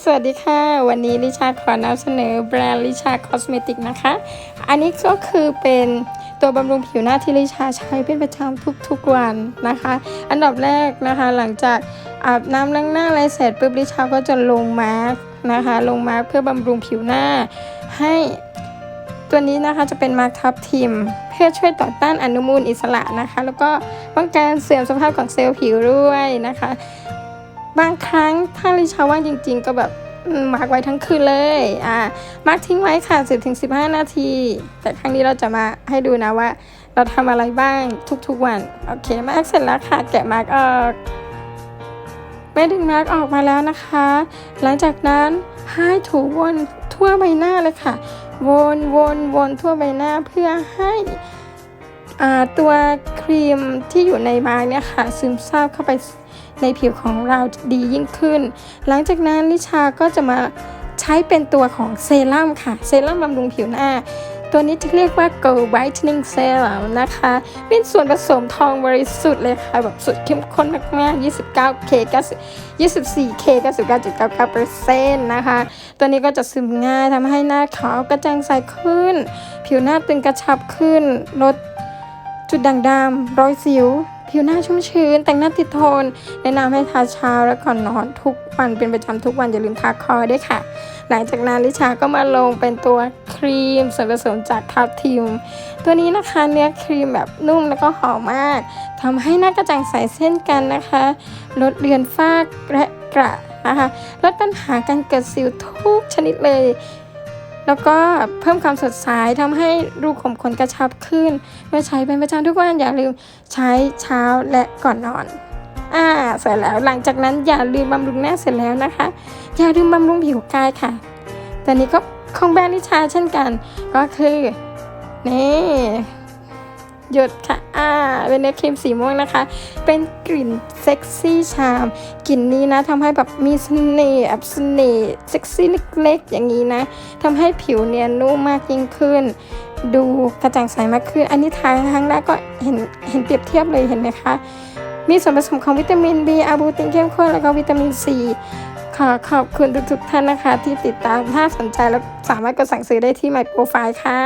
สวัสดีค่ะ วันนี้ลิชาขอนำเสนอแบรนด์ลิชาคอสเมติกนะคะ อันนี้ก็คือเป็นตัวบำรุงผิวหน้าที่ลิชาใช้เป็นประจำทุกๆวันนะคะ อันดับแรกนะคะ หลังจากอาบน้ำล้างหน้าอะไรเสร็จปุ๊บลิชาก็จะลงมาร์กนะคะ ลงมาร์กเพื่อบำรุงผิวหน้า ให้ตัวนี้นะคะจะเป็นมาร์กทับทิม เพื่อช่วยต่อต้านอนุมูลอิสระนะคะ แล้วก็ป้องกันเสื่อมสภาพของเซลล์ผิวด้วยนะคะ บางครั้งถ้าลิชาว่างจริง ๆ ก็แบบมาร์กไว้ทั้งคืนเลย อ่า มาร์กทิ้งไว้ค่ะ 10-15 นาที แต่ครั้งนี้เราจะมาให้ดูนะว่า เราทำอะไรบ้างทุกๆวัน โอเค มาร์กเสร็จแล้วค่ะ แกะมาร์กออกไม่ดึงมาร์กออกมาแล้วนะคะ หลังจากนั้นให้ถูวนทั่วใบหน้าเลยค่ะ วนวนวนทั่วใบหน้าเพื่อให้อ่าตัวครีมที่อยู่ในมาร์กเนี่ยค่ะ ซึมซาบเข้าไป ในผิวของเราดียิ่งขึ้น หลังจากนั้นลิชาก็จะมาใช้เป็นตัวของเซรั่มค่ะ เซรั่มบำรุงผิวหน้า ตัวนี้จะเรียกว่า Gold Whitening Serum นะคะ เป็นส่วนผสมทองบริสุทธิ์เลยค่ะ แบบสุดเข้มข้นมากๆ 29K 24K 99.99%นะคะ ตัวนี้ก็จะซึมง่ายทำให้หน้าขาวกระจ่างใสขึ้น ผิวหน้าตึงกระชับขึ้นลดจุดด่างดำรอยสิว ผิวหน้าชุ่มชื้น แต่งหน้าติดทน แนะนำให้ทาเช้าและก่อนนอนทุกวันเป็นประจำทุกวันอย่าลืมทาคอด้วยค่ะ หลังจากนั้นลิชาก็มาลงเป็นตัวครีมส่วนผสมจากทับทิม ตัวนี้นะคะเนื้อครีมแบบนุ่มแล้วก็หอมมากทำให้หน้ากระจ่างใสเช่นกันนะคะลดเลือนฝ้าและกระนะคะลดปัญหาการเกิดสิวทุกชนิดเลย แล้วก็เพิ่มความสดใสทำให้รูขุมขนกระชับขึ้น เมื่อใช้เป็นประจำทุกวันอย่าลืมใช้เช้าและก่อนนอนอ่าเสร็จแล้วหลังจากนั้นอย่าลืมบำรุงหน้าเสร็จแล้วนะคะ อย่าลืมบำรุงผิวกายค่ะตัวนี้ก็ของแบรนด์นิชาเช่นกัน ก็คือนี่ หยดค่ะ อ่า เป็นเนื้อครีมสีม่วงนะคะ เป็นกลิ่นเซ็กซี่ชามกลิ่นนี้นะทำให้แบบมีเสน่ห์แอบเสน่ห์เซ็กซี่เล็กๆอย่างนี้นะทำให้ผิวเนียนนุ่มมากยิ่งขึ้น ดูกระจ่างใสมากขึ้น อันนี้ทาครั้งแรกก็เห็นเห็นเปรียบเทียบเลยเห็นไหมคะ มีส่วนผสมของวิตามิน B อาบูตินเข้มข้นแล้วก็วิตามิน C ขอขอบคุณทุกๆท่านนะคะ ที่ติดตามถ้าสนใจแล้วสามารถกดสั่งซื้อได้ที่ My Profile ค่ะ